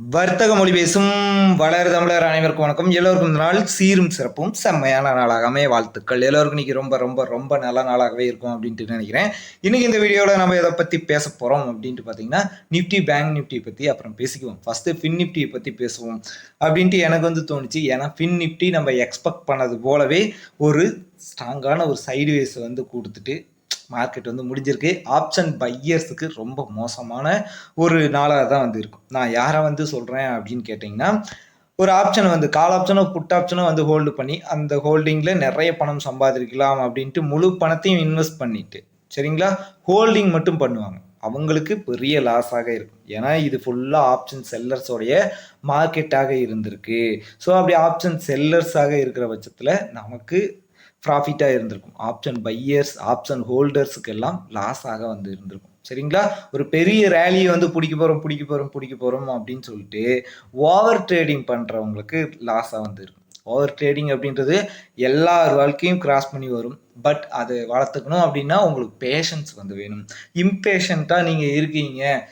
வர்த்தக மொழி பேசும் வளர் தமிழர் அனைவருக்கும் வணக்கம். எல்லோருக்கும் இந்த நாள் சீரும் சிறப்பும் செம்மையான நாளாக அமைய வாழ்த்துக்கள். எல்லோருக்கும் இன்னைக்கு ரொம்ப ரொம்ப ரொம்ப நல்ல நாளாகவே இருக்கும் அப்படின்ட்டு நினைக்கிறேன். இன்னைக்கு இந்த வீடியோவில் நம்ம எதை பற்றி பேச போகிறோம் அப்படின்ட்டு பார்த்தீங்கன்னா நிஃப்டி பேங்க் நிஃப்டி பற்றி அப்புறம் பேசிக்குவோம். ஃபஸ்ட்டு ஃபின் நிஃப்டியை பற்றி பேசுவோம் அப்படின்ட்டு எனக்கு வந்து தோணுச்சு. ஏன்னா ஃபின் நிஃப்டி நம்ம எக்ஸ்பெக்ட் பண்ணது போலவே ஒரு ஸ்ட்ராங்கான ஒரு சைடுவேஸ் வந்து கொடுத்துட்டு மார்க்கெட் வந்து முடிஞ்சிருக்கு. ஆப்ஷன் பையர்ஸுக்கு ரொம்ப மோசமான ஒரு நாளாக தான் வந்து இருக்கும். நான் யாரை வந்து சொல்கிறேன் அப்படின்னு கேட்டிங்கன்னா ஒரு ஆப்ஷனை வந்து கால் ஆப்ஷனோ புட் ஆப்ஷனோ வந்து ஹோல்டு பண்ணி அந்த ஹோல்டிங்கில் நிறைய பணம் சம்பாதிக்கலாம் அப்படின்ட்டு முழு பணத்தையும் இன்வெஸ்ட் பண்ணிட்டு சரிங்களா? ஹோல்டிங் மட்டும் பண்ணுவாங்க. அவங்களுக்கு பெரிய லாஸாக இருக்கும். ஏன்னா இது ஃபுல்லாக ஆப்ஷன் செல்லர்ஸோடைய மார்க்கெட்டாக இருந்திருக்கு. ஸோ அப்படி ஆப்ஷன் செல்லர்ஸாக இருக்கிற பட்சத்தில் நமக்கு ப்ராஃபிட்டாக இருந்திருக்கும். ஆப்ஷன் பையர்ஸ் ஆப்ஷன் ஹோல்டர்ஸுக்கு எல்லாம் ஆக வந்து இருந்திருக்கும். சரிங்களா? ஒரு பெரிய ரேலியை வந்து பிடிக்க போகிறோம் பிடிக்க போகிறோம் பிடிக்க போகிறோம் அப்படின்னு சொல்லிட்டு ஓவர் ட்ரேடிங் பண்ணுறவங்களுக்கு லாஸாக வந்து இருக்கும். ஓவர் ட்ரேடிங் அப்படின்றது எல்லார் வாழ்க்கையும் கிராஸ் பண்ணி வரும். பட் அதை வளர்த்துக்கணும் அப்படின்னா உங்களுக்கு பேஷன்ஸ் வந்து வேணும். இம்பேஷண்ட்டாக நீங்கள் இருக்கீங்க.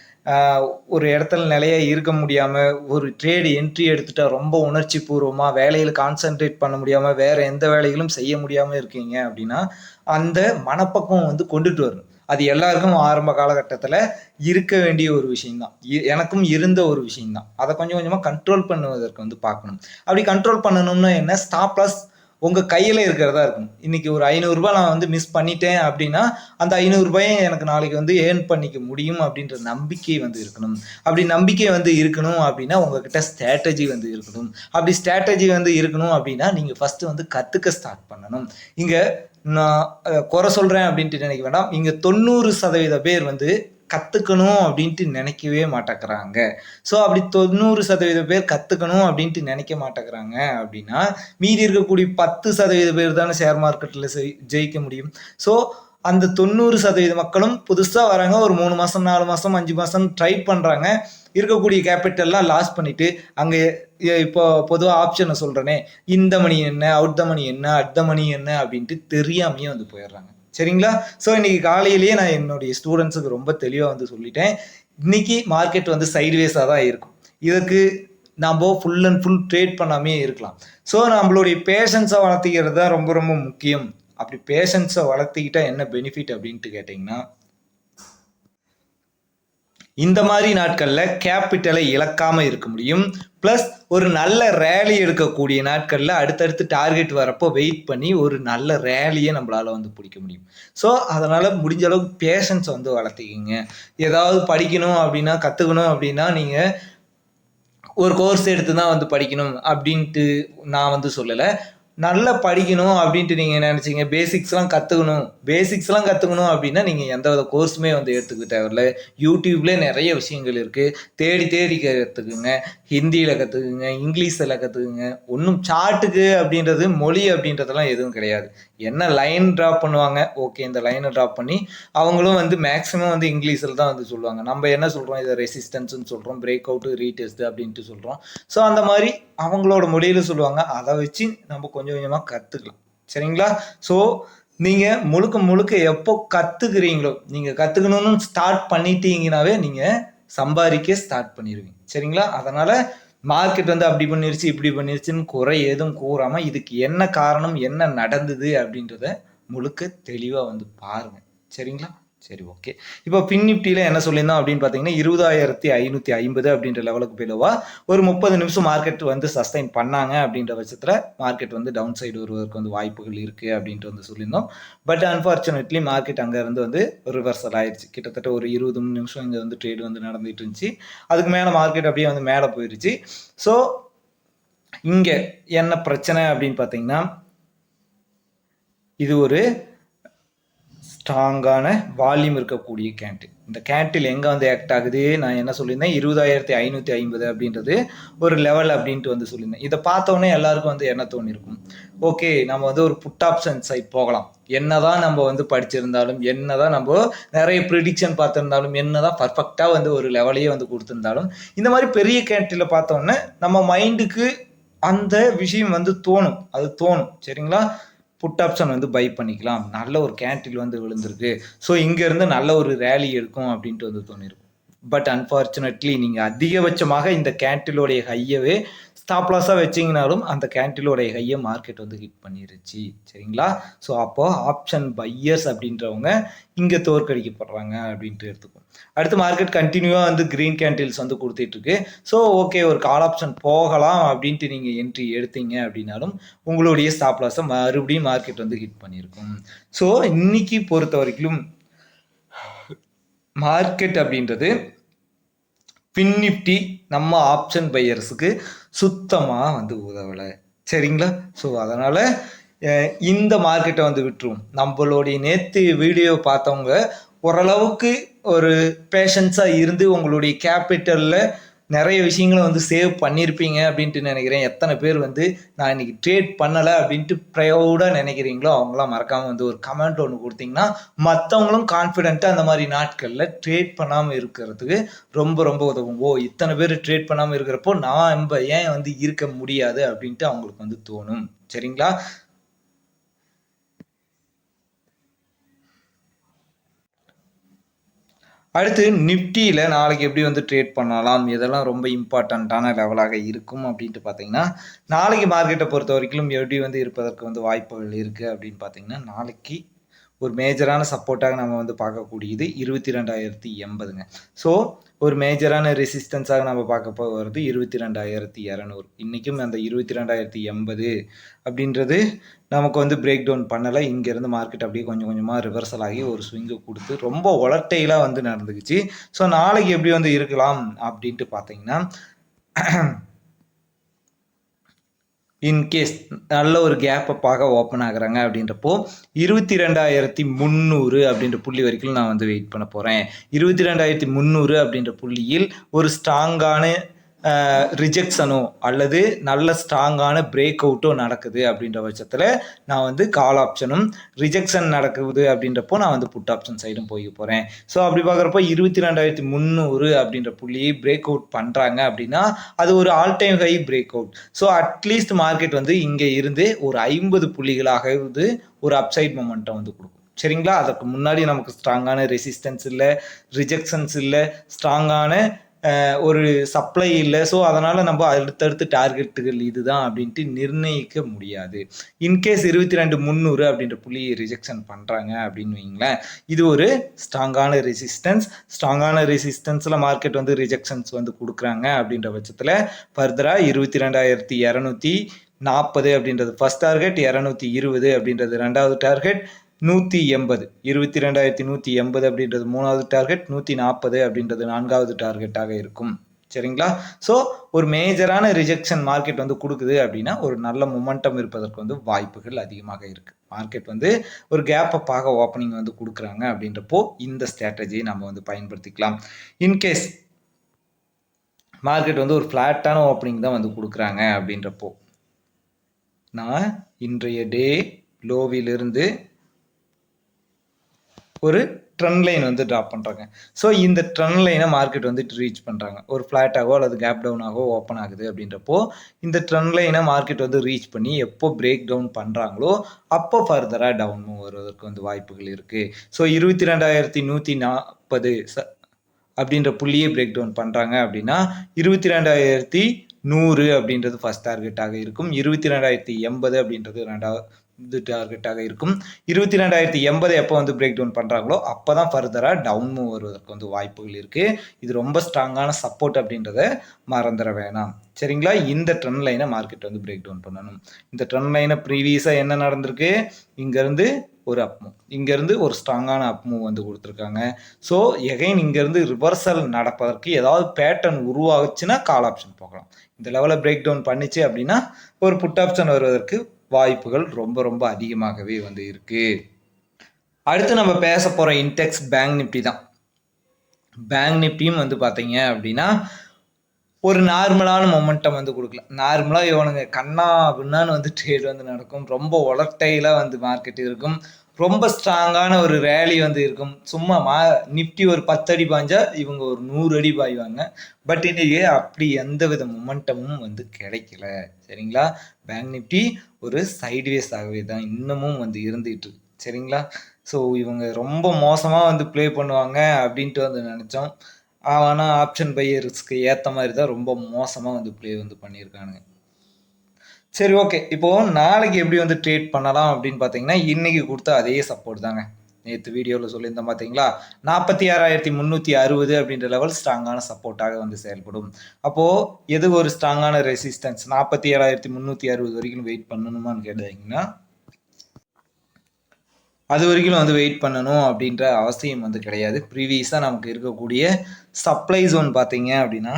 ஒரு இடத்துல நிலைய இருக்க முடியாமல் ஒரு ட்ரேடு என்ட்ரி எடுத்துட்டா ரொம்ப உணர்ச்சி பூர்வமாக வேலையில் கான்சென்ட்ரேட் பண்ண முடியாமல் வேற எந்த வேலைகளும் செய்ய முடியாமல் இருக்கீங்க அப்படின்னா அந்த மனப்பக்குவம் வந்து கொண்டுட்டு வரணும் அது எல்லாருக்கும் ஆரம்ப காலகட்டத்தில் இருக்க வேண்டிய ஒரு விஷயம்தான். இ- எனக்கும் இருந்த ஒரு விஷயம்தான். அதை கொஞ்சம் கொஞ்சமாக கண்ட்ரோல் பண்ணுவதற்கு வந்து பார்க்கணும். அப்படி கண்ட்ரோல் பண்ணணும்னா என்ன? ஸ்டாப் லாஸ் உங்கள் கையில் இருக்கிறதா இருக்கும் இன்னைக்கு ஒரு ஐநூறுரூபா நான் வந்து மிஸ் பண்ணிட்டேன் அப்படின்னா அந்த ஐநூறுரூபாயும் எனக்கு நாளைக்கு வந்து ஏர்ன் பண்ணிக்க முடியும் அப்படின்ற நம்பிக்கை வந்து இருக்கணும். அப்படி நம்பிக்கை வந்து இருக்கணும் அப்படின்னா உங்ககிட்ட ஸ்ட்ராட்டஜி வந்து இருக்கணும். அப்படி ஸ்ட்ராட்டஜி வந்து இருக்கணும் அப்படின்னா நீங்கள் ஃபஸ்ட்டு வந்து கற்றுக்க ஸ்டார்ட் பண்ணணும். இங்கே நான் குறை சொல்கிறேன் அப்படின்ட்டு நினைக்க வேண்டாம். இங்கே தொண்ணூறு சதவீத பேர் வந்து கற்றுக்கணும் அப்படின்ட்டு நினைக்கவே மாட்டேங்கிறாங்க. ஸோ அப்படி தொண்ணூறு சதவீத பேர் கற்றுக்கணும் அப்படின்ட்டு நினைக்க மாட்டேங்கிறாங்க அப்படின்னா மீதி இருக்கக்கூடிய பத்து சதவீத பேர் தானே ஷேர் மார்க்கெட்டில் ஜெயிக்க முடியும். ஸோ அந்த தொண்ணூறு சதவீத மக்களும் புதுசாக வராங்க. ஒரு மூணு மாதம் நாலு மாதம் அஞ்சு மாதம் ட்ரை பண்ணுறாங்க இருக்கக்கூடிய கேபிட்டல்லாம் லாஸ் பண்ணிட்டு அங்கே இப்போ பொதுவாக ஆப்ஷனை சொல்கிறேனே இந்த மணி என்ன அவுட் த மணி என்ன அட் த மணி என்ன அப்படின்ட்டு தெரியாமையே வந்து போயிடுறாங்க. சரிங்களா? ஸோ இன்னைக்கு காலையிலேயே நான் என்னுடைய ஸ்டூடெண்ட்ஸுக்கு ரொம்ப தெளிவாக வந்து சொல்லிட்டேன். இன்னைக்கு மார்க்கெட் வந்து சைட்வேஸாக தான் இருக்கும். இதுக்கு நம்ம ஃபுல் அண்ட் ஃபுல் ட்ரேட் பண்ணாமே இருக்கலாம். ஸோ நம்மளுடைய பேஷன்ஸை வளர்த்திக்கிறது தான் ரொம்ப ரொம்ப முக்கியம். அப்படி பேஷன்ஸை வளர்த்திக்கிட்டா என்ன பெனிஃபிட் அப்படின்ட்டு கேட்டிங்கன்னா இந்த மாதிரி நாட்களில் கேபிட்டலை இழக்காமல் இருக்க முடியும். ப்ளஸ் ஒரு நல்ல ரேலி எடுக்கக்கூடிய நாட்களில் அடுத்தடுத்து டார்கெட் வரப்போ வெயிட் பண்ணி ஒரு நல்ல ரேலியை நம்மளால் வந்து பிடிக்க முடியும். ஸோ அதனால் முடிஞ்ச அளவுக்கு பேஷன்ஸ் வந்து வளர்த்திக்கிங்க. ஏதாவது படிக்கணும் அப்படின்னா கற்றுக்கணும் அப்படின்னா நீங்கள் ஒரு கோர்ஸ் எடுத்து தான் வந்து படிக்கணும் அப்படின்ட்டு நான் வந்து சொல்லலை. நல்லா படிக்கணும் அப்படின்ட்டு நீங்கள் நினச்சிங்க. பேசிக்ஸ்லாம் கற்றுக்கணும் பேசிக்ஸ்லாம் கற்றுக்கணும் அப்படின்னா நீங்கள் எந்த வித கோர்ஸுமே வந்து எடுத்துக்க தேவையில்ல. யூடியூப்லேயே நிறைய விஷயங்கள் இருக்குது தேடி தேடி கற்றுக்குங்க ஹிந்தியில் கற்றுக்குங்க இங்கிலீஷில் கற்றுக்குங்க ஒன்றும் சார்ட்டுக்கு அப்படின்றது மொழி அப்படின்றதெல்லாம் எதுவும் கிடையாது. என்ன லைன் ட்ராப் பண்ணுவாங்க? ஓகே இந்த லைனை ட்ராப் பண்ணி அவங்களும் வந்து மேக்ஸிமம் வந்து இங்கிலீஷில் தான் வந்து சொல்லுவாங்க. நம்ம என்ன சொல்கிறோம் இதை ரெசிஸ்டன்ஸ்னு சொல்கிறோம் பிரேக் அவுட்டு ரீடெஸ்ட் அப்படின்ட்டு சொல்கிறோம் ஸோ அந்த மாதிரி அவங்களோட மொழியில் சொல்லுவாங்க. அதை வச்சு நம்ம கொஞ்சம் கொஞ்சம் கொஞ்சமாக கற்றுக்கலாம் சரிங்களா? ஸோ நீங்கள் முழுக்க முழுக்க எப்போ கற்றுக்குறீங்களோ நீங்கள் கற்றுக்கணும்னு ஸ்டார்ட் பண்ணிட்டீங்கனாவே நீங்கள் சம்பாதிக்க ஸ்டார்ட் பண்ணிடுவீங்க. சரிங்களா? அதனால் மார்க்கெட் வந்து அப்படி பண்ணிருச்சு இப்படி பண்ணிருச்சுன்னு குறை எதுவும் கூறாமல் இதுக்கு என்ன காரணம் என்ன நடந்தது அப்படின்றத முழுக்க தெளிவாக வந்து பாருங்கள் சரிங்களா? சரி ஓகே இப்போ பின் நிப்டியில் என்ன சொல்லியிருந்தோம் அப்படின்னு பார்த்தீங்கன்னா இருபதாயிரத்தி ஐநூற்றி ஐம்பது அப்படின்ற லெவலுக்கு பிலவா ஒரு முப்பது நிமிஷம் மார்க்கெட் வந்து சஸ்டைன் பண்ணாங்க அப்படின்ற பட்சத்தில் மார்க்கெட் வந்து டவுன் சைடு வருவதற்கு வந்து வாய்ப்புகள் இருக்குது அப்படின்ட்டு வந்து சொல்லியிருந்தோம். பட் அன்ஃபார்ச்சுனேட்லி மார்க்கெட் அங்கேருந்து வந்து ரிவர்சல் ஆயிடுச்சு கிட்டத்தட்ட ஒரு இருபது நிமிஷம் இங்கே வந்து ட்ரேடு வந்து நடந்துட்டு இருந்துச்சு. அதுக்கு மேலே மார்க்கெட் அப்படியே வந்து மேலே போயிடுச்சு ஸோ இங்கே என்ன பிரச்சனை அப்படின்னு பார்த்தீங்கன்னா இது ஒரு ஸ்ட்ராங்கான வால்யூம் இருக்கக்கூடிய கேண்டில் இந்த கேண்டில் எங்கே வந்து ஆக்ட் ஆகுது? நான் என்ன சொல்லியிருந்தேன்? இருபதாயிரத்தி ஐநூற்றி ஐம்பது அப்படின்றது ஒரு லெவல் அப்படின்ட்டு வந்து சொல்லியிருந்தேன். இதை பார்த்தோன்னே எல்லாருக்கும் வந்து என்ன தோணிருக்கும்? ஓகே நம்ம வந்து ஒரு புட் ஆப்ஷன் சைட் போகலாம். என்னதான் நம்ம வந்து படிச்சிருந்தாலும் என்னதான் நம்ம நிறைய ப்ரிடிக்ஷன் பார்த்துருந்தாலும் என்னதான் பர்ஃபெக்டாக வந்து ஒரு லெவலையே வந்து கொடுத்துருந்தாலும் இந்த மாதிரி பெரிய கேண்டில் பார்த்தோன்னே நம்ம மைண்டுக்கு அந்த விஷயம் வந்து தோணும். அது தோணும். சரிங்களா? புட் ஆப்ஷன் வந்து பை பண்ணிக்கலாம். நல்ல ஒரு கேண்டில் வந்து விழுந்திருக்கு. ஸோ இங்கேருந்து நல்ல ஒரு ரேலி எடுக்கும் அப்படின்ட்டு வந்து தோணிருக்கும். பட் அன்ஃபார்ச்சுனேட்லி நீங்கள் அதிகபட்சமாக இந்த கேண்டிலோடைய ஹையவே ஸ்டாப் லாஸாக வச்சிங்கனாலும் அந்த கேண்டிலோடைய ஹையை மார்க்கெட் வந்து ஹிட் பண்ணிருச்சு. சரிங்களா? ஸோ அப்போது ஆப்ஷன் பையர்ஸ் அப்படின்றவங்க இங்கே தோற்கடிக்கப்படுறாங்க அப்படின்ட்டு எடுத்துக்கோங்க. அடுத்து மார்க்கெட் கண்டினியூவாக வந்து க்ரீன் கேண்டில்ஸ் வந்து கொடுத்துட்ருக்கு ஸோ ஓகே ஒரு கால் ஆப்ஷன் போகலாம் அப்படின்ட்டு நீங்கள் என்ட்ரி எடுத்தீங்க அப்படின்னாலும் உங்களுடைய ஸ்டாப் லாஸை மறுபடியும் மார்க்கெட் வந்து ஹிட் பண்ணியிருக்கும் ஸோ இன்னைக்கு பொறுத்த வரைக்கும் மார்க்கெட் அப்படின்றது பின் நிஃப்டி நம்ம ஆப்ஷன் பையர்ஸுக்கு சுத்தமாக வந்து உதவலை. சரிங்களா? ஸோ அதனால் இந்த மார்க்கெட்டை வந்து விட்டுரும். நம்மளுடைய நேற்று வீடியோ பார்த்தவங்க ஓரளவுக்கு ஒரு பேஷன்ஸாக இருந்து உங்களுடைய கேபிட்டலில் நிறைய விஷயங்களை வந்து சேவ் பண்ணியிருப்பீங்க அப்படின்ட்டு நினைக்கிறேன். எத்தனை பேர் வந்து நான் இன்னைக்கு ட்ரேட் பண்ணலை அப்படின்ட்டு ப்ரௌடாக நினைக்கிறீங்களோ அவங்களாம் மறக்காமல் வந்து ஒரு கமெண்ட் ஒன்று கொடுத்தீங்கன்னா மற்றவங்களும் கான்ஃபிடென்ட்டாக அந்த மாதிரி நாட்களில் ட்ரேட் பண்ணாமல் இருக்கிறதுக்கு ரொம்ப ரொம்ப உதவும். ஓ இத்தனை பேர் ட்ரேட் பண்ணாமல் இருக்கிறப்போ நான் ஏன் வந்து இருக்க முடியாது அப்படின்ட்டு அவங்களுக்கு வந்து தோணும். சரிங்களா? அடுத்து நிஃப்டியில் நாளைக்கு எப்படி வந்து ட்ரேட் பண்ணலாம்? இதெல்லாம் ரொம்ப இம்பார்ட்டண்ட்டான லெவலாக இருக்கும் அப்படின்ட்டு பார்த்தீங்கன்னா நாளைக்கு மார்க்கெட்டை பொறுத்த வரைக்கும் எப்படி வந்து இருப்பதற்கு வந்து வாய்ப்புகள் இருக்குது அப்படின்னு பார்த்தீங்கன்னா நாளைக்கு ஒரு மேஜரான சப்போர்ட்டாக நம்ம வந்து பார்க்கக்கூடியது இருபத்தி ரெண்டாயிரத்தி எண்பதுங்க. ஸோ ஒரு மேஜரான ரெசிஸ்டன்ஸாக நம்ம பார்க்க போகிறது இருபத்தி ரெண்டாயிரத்தி இரநூறு. இன்றைக்கும் அந்த இருபத்தி ரெண்டாயிரத்தி எண்பது அப்படின்றது நமக்கு வந்து பிரேக் டவுன் பண்ணலை. இங்கேருந்து மார்க்கெட் அப்படியே கொஞ்சம் கொஞ்சமாக ரிவர்சல் ஆகி ஒரு ஸ்விங்கை கொடுத்து ரொம்ப ஒலட்டைலாக வந்து நடந்துக்குச்சு. ஸோ நாளைக்கு எப்படி வந்து இருக்கலாம் அப்படின்ட்டு பார்த்தீங்கன்னா இன்கேஸ் நல்ல ஒரு கேப்பை பார்க்க ஓப்பன் ஆகுறாங்க அப்படின்றப்போ இருபத்தி ரெண்டாயிரத்தி முந்நூறு அப்படின்ற புள்ளி வரைக்கும் நான் வந்து வெயிட் பண்ண போகிறேன் இருபத்தி ரெண்டாயிரத்தி முந்நூறு அப்படின்ற புள்ளியில் ஒரு ஸ்ட்ராங்கான ரிஜெக்ஷனோ அல்லது நல்ல ஸ்ட்ராங்கான பிரேக் அவுட்டோ நடக்குது அப்படின்ற பட்சத்தில் நான் வந்து கால் ஆப்ஷனும் ரிஜெக்ஷன் நடக்குது அப்படின்றப்போ நான் வந்து புட் ஆப்ஷன் சைடும் போய் போகிறேன் ஸோ அப்படி பார்க்குறப்போ இருபத்தி ரெண்டாயிரத்தி முந்நூறு அப்படின்ற புள்ளியை பிரேக் அவுட் பண்ணுறாங்க அப்படின்னா அது ஒரு all time high break out so at least market வந்து இங்கே இருந்து ஒரு ஐம்பது புள்ளிகளாக வந்து ஒரு அப்சைட் மொமெண்ட்டை வந்து கொடுக்கும். சரிங்களா? அதற்கு முன்னாடி நமக்கு ஸ்ட்ராங்கான ரெசிஸ்டன்ஸ் இல்லை ரிஜெக்ஷன்ஸ் இல்லை ஸ்ட்ராங்கான ஒரு சப்ளை இல்லை. ஸோ அதனால் நம்ம அடுத்தடுத்து டார்கெட்டுகள் இதுதான் அப்படின்ட்டு நிர்ணயிக்க முடியாது. இன்கேஸ் இருபத்தி ரெண்டு முந்நூறு அப்படின்ற புள்ளியை ரிஜெக்ஷன் பண்ணுறாங்க அப்படின்னு வைங்களேன் இது ஒரு ஸ்ட்ராங்கான ரெசிஸ்டன்ஸ் ஸ்ட்ராங்கான ரெசிஸ்டன்ஸில் மார்க்கெட் வந்து ரிஜெக்ஷன்ஸ் வந்து கொடுக்குறாங்க அப்படின்ற பட்சத்தில் ஃபர்தராக இருபத்தி ரெண்டாயிரத்தி இரநூத்தி நாற்பது அப்படின்றது ஃபஸ்ட் டார்கெட் இரநூத்தி இருபது அப்படின்றது ரெண்டாவது டார்கெட் நூற்றி எண்பது. இருபத்தி ரெண்டாயிரத்தி நூற்றி எண்பது அப்படின்றது மூணாவது டார்கெட் நூற்றி நாற்பது அப்படின்றது நான்காவது டார்கெட்டாக இருக்கும். சரிங்களா? ஸோ ஒரு மேஜரான ரிஜெக்ஷன் மார்க்கெட் வந்து கொடுக்குது அப்படின்னா ஒரு நல்ல மொமெண்டம் இருப்பதற்கு வந்து வாய்ப்புகள் அதிகமாக இருக்குது மார்க்கெட் வந்து ஒரு கேப்பை பார்க்க ஓப்பனிங் வந்து கொடுக்குறாங்க அப்படின்றப்போ இந்த ஸ்ட்ராட்டஜியை நம்ம வந்து பயன்படுத்திக்கலாம். இன்கேஸ் மார்க்கெட் வந்து ஒரு ஃப்ளாட்டான ஓப்பனிங் தான் வந்து கொடுக்குறாங்க அப்படின்றப்போ நான் இன்றைய டே லோவிலிருந்து ஒரு ட்ரெண்ட் லைன் வந்து ட்ராப் பண்ணுறாங்க ஸோ இந்த ட்ரெண்ட் லைனை மார்க்கெட் வந்து ரீச் பண்ணுறாங்க ஒரு ஃப்ளாட்டாகவோ அல்லது கேப் டவுனாகவோ ஓப்பன் ஆகுது அப்படின்றப்போ இந்த ட்ரெண்ட் லைனை மார்க்கெட் வந்து ரீச் பண்ணி எப்போ பிரேக் டவுன் பண்ணுறாங்களோ அப்போ ஃபர்தராக டவுன் வருவதற்கு வந்து வாய்ப்புகள் இருக்குது ஸோ இருபத்தி ரெண்டாயிரத்தி நூற்றி நாற்பது ச அப்படின்ற புள்ளியை பிரேக் டவுன் பண்ணுறாங்க அப்படின்னா இருபத்தி ரெண்டாயிரத்தி நூறு அப்படின்றது ஃபஸ்ட் டார்கெட்டாக இருக்கும். இருபத்தி ரெண்டாயிரத்தி எண்பது அப்படின்றது ரெண்டாவது இது டார்கெட்டாக இருக்கும். இருபத்தி ரெண்டாயிரத்தி எண்பது எப்போ வந்து பிரேக் டவுன் பண்ணுறாங்களோ அப்போ தான் ஃபர்தராக டவுன் மூவ் வருவதற்கு வந்து வாய்ப்புகள் இருக்குது இது ரொம்ப ஸ்ட்ராங்கான சப்போர்ட் அப்படின்றத மறந்துட வேணாம். சரிங்களா? இந்த ட்ரெண்ட் லைனை மார்க்கெட் வந்து பிரேக் டவுன் பண்ணணும். இந்த ட்ரெண்ட் லைனை ப்ரீவியஸாக என்ன நடந்திருக்கு? இங்கேருந்து ஒரு அப் மூவ் இங்கேருந்து ஒரு ஸ்ட்ராங்கான அப் மூவ் வந்து கொடுத்துருக்காங்க. ஸோ எகைன் இங்கேருந்து ரிவர்சல் நடப்பதற்கு ஏதாவது பேட்டர்ன் உருவாகுச்சுன்னா கால் ஆப்ஷன் போகலாம். இந்த லெவலில் பிரேக் டவுன் பண்ணிச்சு அப்படின்னா ஒரு புட் ஆப்ஷன் வருவதற்கு வாய்ப்புகள் ரொம்ப ரொம்ப அதிகமாகவே வந்து இருக்குது அடுத்து நம்ம பேச போகிற இன்டெக்ஸ் பேங்க் நிஃப்டி தான். பேங்க் நிஃப்டியும் வந்து பார்த்தீங்க அப்படின்னா ஒரு நார்மலான மொமெண்டம் வந்து கொடுக்கல. நார்மலாக இவனுங்க கண்ணா பின்னான்னு வந்து ட்ரேட் வந்து நடக்கும். ரொம்ப ஒலட்டைலாக வந்து மார்க்கெட் இருக்கும். ரொம்ப ஸ்ட்ராங்கான ஒரு ரேலி வந்து இருக்கும். சும்மா மா நிப்டி ஒரு பத்து அடி பாஞ்சா இவங்க ஒரு நூறு அடி பாய்வாங்க. பட் இன்னைக்கு அப்படி எந்த வித மொமெண்டமும் வந்து கிடைக்கல. சரிங்களா? பேங்க் நிப்டி ஒரு சைட்வேஸ் ஆகவே தான் இன்னமும் வந்து இருந்துகிட்டு சரிங்களா? ஸோ இவங்க ரொம்ப மோசமாக வந்து ப்ளே பண்ணுவாங்க அப்படின்ட்டு வந்து நினச்சோம். ஆனால் ஆப்ஷன் பையர்ஸ்க்கு ஏற்ற மாதிரி தான் ரொம்ப மோசமாக வந்து ப்ளே வந்து பண்ணியிருக்கானுங்க. சரி ஓகே இப்போது நாளைக்கு எப்படி வந்து ட்ரேட் பண்ணலாம் அப்படின்னு பார்த்தீங்கன்னா இன்றைக்கி கொடுத்த அதே சப்போர்ட் தாங்க. நேற்று வீடியோவில் சொல்லியிருந்தோம் பார்த்தீங்களா நாற்பத்தி ஆறாயிரத்தி முந்நூற்றி அறுபது அப்படின்ற லெவல் ஸ்ட்ராங்கான சப்போர்ட்டாக வந்து செயல்படும். அப்போது எது ஒரு ஸ்ட்ராங்கான ரெசிஸ்டன்ஸ் நாற்பத்தி ஏழாயிரத்தி முந்நூற்றி அறுபது வரைக்கும் வெயிட் பண்ணணுமான்னு கேட்டீங்கன்னா அது வரைக்கும் வந்து வெயிட் பண்ணணும் அப்படின்ற அவசியம் வந்து கிடையாது. ப்ரீவியஸாக நமக்கு இருக்கக்கூடிய சப்ளை ஜோன் பார்த்தீங்க அப்படின்னா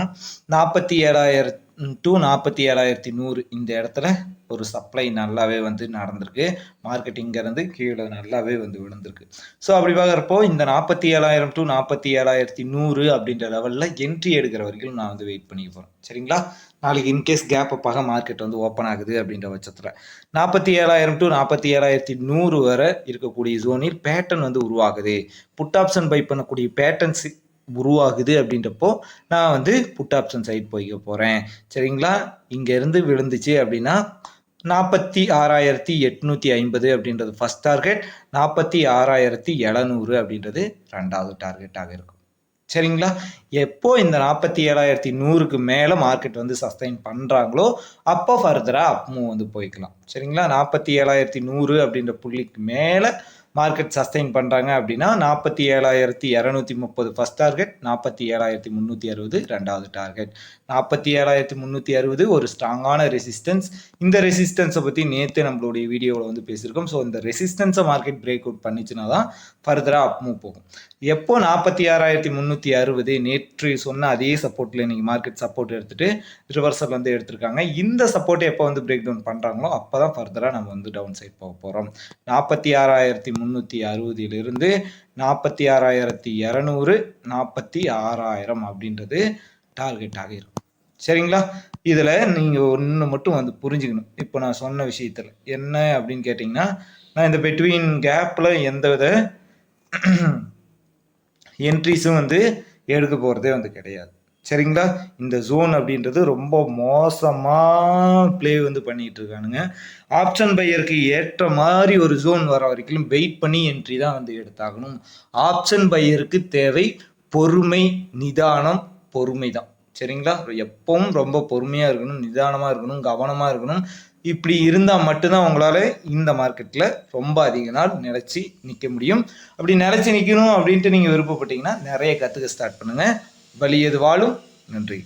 நாற்பத்தி ஏழாயிரம் டு நாற்பத்தி ஏழாயிரத்தி நூறு இந்த இடத்துல ஒரு சப்ளை நல்லாவே வந்து நடந்திருக்கு. மார்க்கெட்டிங்கிறது கீழே நல்லாவே வந்து விழுந்திருக்கு. ஸோ அப்படி பார்க்குறப்போ இந்த நாற்பத்தி ஏழாயிரம் டு நாற்பத்தி ஏழாயிரத்தி நூறு அப்படின்ற லெவலில் என்ட்ரி எடுக்கிற வரைக்கும் நான் வந்து வெயிட் பண்ணிக்க போகிறேன் சரிங்களா? நாளைக்கு இன்கேஸ் கேப் அப்பாக மார்க்கெட் வந்து ஓப்பன் ஆகுது அப்படின்ற பட்சத்தில். நாற்பத்தி ஏழாயிரம் டு நாற்பத்தி ஏழாயிரத்தி நூறு வரை இருக்கக்கூடிய ஜோனில் பேட்டர்ன் வந்து உருவாகுது. புட் ஆப்ஷன் பை பண்ணக்கூடிய பேட்டர்ன்ஸ் உருவாகுது அப்படின்றப்போ நான் வந்து புட் ஆப்ஷன் சைட் போய்க்க போகிறேன் சரிங்களா? இங்கேருந்து விழுந்துச்சு அப்படின்னா நாற்பத்தி ஆறாயிரத்தி எட்நூற்றி ஐம்பது அப்படின்றது ஃபஸ்ட் டார்கெட் நாற்பத்தி ஆறாயிரத்தி எழுநூறு அப்படின்றது ரெண்டாவது டார்கெட்டாக இருக்கும். சரிங்களா? எப்போ இந்த நாற்பத்தி ஏழாயிரத்தி நூறுக்கு மேலே மார்க்கெட் வந்து சஸ்டைன் பண்ணுறாங்களோ அப்போ ஃபர்தராக அப்பவும் வந்து போய்க்கலாம். சரிங்களா? நாற்பத்தி ஏழாயிரத்தி நூறு அப்படின்ற புள்ளிக்கு மேலே மார்க்கெட் சஸ்டைன் பண்ணுறாங்க அப்படின்னா நாற்பத்தி ஏழாயிரத்தி இரநூத்தி முப்பது ஃபஸ்ட் டார்கெட் நாற்பத்தி ஏழாயிரத்தி முந்நூற்றி அறுபது ரெண்டாவது டார்கெட் நாற்பத்தி ஏழாயிரத்தி முந்நூற்றி அறுபது ஒரு ஸ்ட்ராங்கான ரெசிஸ்டன்ஸ் இந்த ரெசிஸ்டன்ஸை பற்றி நேற்று நம்மளுடைய வீடியோவில் வந்து பேசியிருக்கோம். ஸோ இந்த ரெசிஸ்டன்ஸை மார்க்கெட் பிரேக் அவுட் பண்ணிச்சுன்னா தான் ஃபர்தராக அப் மூவ் போகும். எப்போ நாற்பத்தி ஆறாயிரத்தி முந்நூற்றி அறுபது நேற்று சொன்ன அதே சப்போர்ட்டில் இன்றைக்கி மார்க்கெட் சப்போர்ட் எடுத்துகிட்டு ரிவர்சல் வந்து எடுத்திருக்காங்க. இந்த சப்போர்ட்டை எப்போ வந்து பிரேக் டவுன் பண்ணுறாங்களோ அப்போ தான் ஃபர்தராக நம்ம வந்து டவுன் சைட் போக போகிறோம் நாற்பத்தி ஆறாயிரத்தி முந்நூற்றி அறுபதிலிருந்து நாற்பத்தி ஆறாயிரத்தி இரநூறு நாற்பத்தி ஆறாயிரம் அப்படின்றது டார்கெட்டாக இருக்கும். சரிங்களா? இதில் நீங்கள் ஒன்று மட்டும் வந்து புரிஞ்சுக்கணும். இப்போ நான் சொன்ன விஷயத்தில் என்ன அப்படின்னு கேட்டிங்கன்னா நான் இந்த பெட்வீன் கேப்பில் எந்த வித என்ட்ரிஸும் வந்து எடுக்க போகிறதே வந்து கிடையாது. சரிங்களா? இந்த ஜோன் அப்படின்றது ரொம்ப மோசமாக ப்ளே வந்து பண்ணிகிட்டு இருக்கானுங்க ஆப்ஷன் பையருக்கு ஏற்ற மாதிரி ஒரு ஜோன் வர வரைக்கும் வெயிட் பண்ணி என்ட்ரி தான் வந்து எடுத்தாகணும். ஆப்ஷன் பையருக்கு தேவை பொறுமை நிதானம் பொறுமை தான். சரிங்களா? எப்பவும் ரொம்ப பொறுமையாக இருக்கணும் நிதானமாக இருக்கணும் கவனமாக இருக்கணும். இப்படி இருந்தால் மட்டும்தான் உங்களால் இந்த மார்க்கெட்டில் ரொம்ப அதிக நாள் நிலச்சி நிற்க முடியும். அப்படி நிலச்சி நிற்கணும் அப்படின்ட்டு நீங்கள் விருப்பப்பட்டீங்கன்னா நிறைய கற்றுக்க ஸ்டார்ட் பண்ணுங்கள் வலியது வாழும். நன்றி.